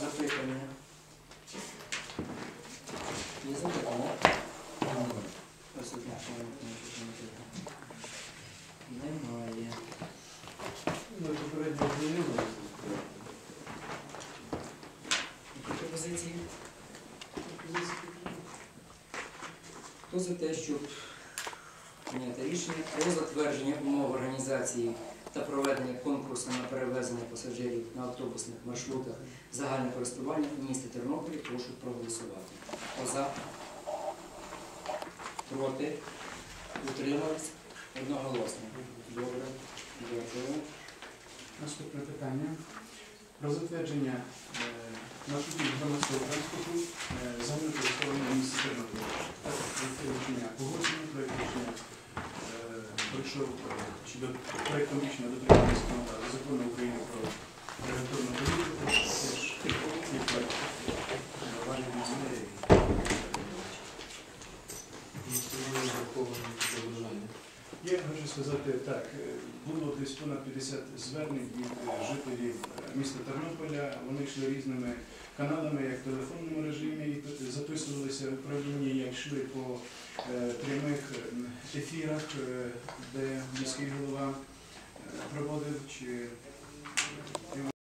Запитання. Є запитання? Немає. Які пропозиції? Хто за те, щоб прийняти рішення про затвердження умов організації та проведення конкурсу на перевезення пасажирів на автобусних маршрутах загального користування у місті Тернополі, прошу проголосувати. За? Проти? Утримались? Одноголосно. Добре. Дякую. Наступне питання. Про затвердження е, маршрутів громадського транспорту е, загального користування місця Тернополя. Так, рішення рішення е, пройшов е, щодо проектом рішення дотримання закону України про регуляторну політику. Теж є проект вваження зміни. Я хочу сказати так, е, було десь понад 50 звернень від е, жителів міста Тернополя. Вони йшли різними каналами, як в йшли по е, прямих е, ефірах, е, де міський голова проводив чи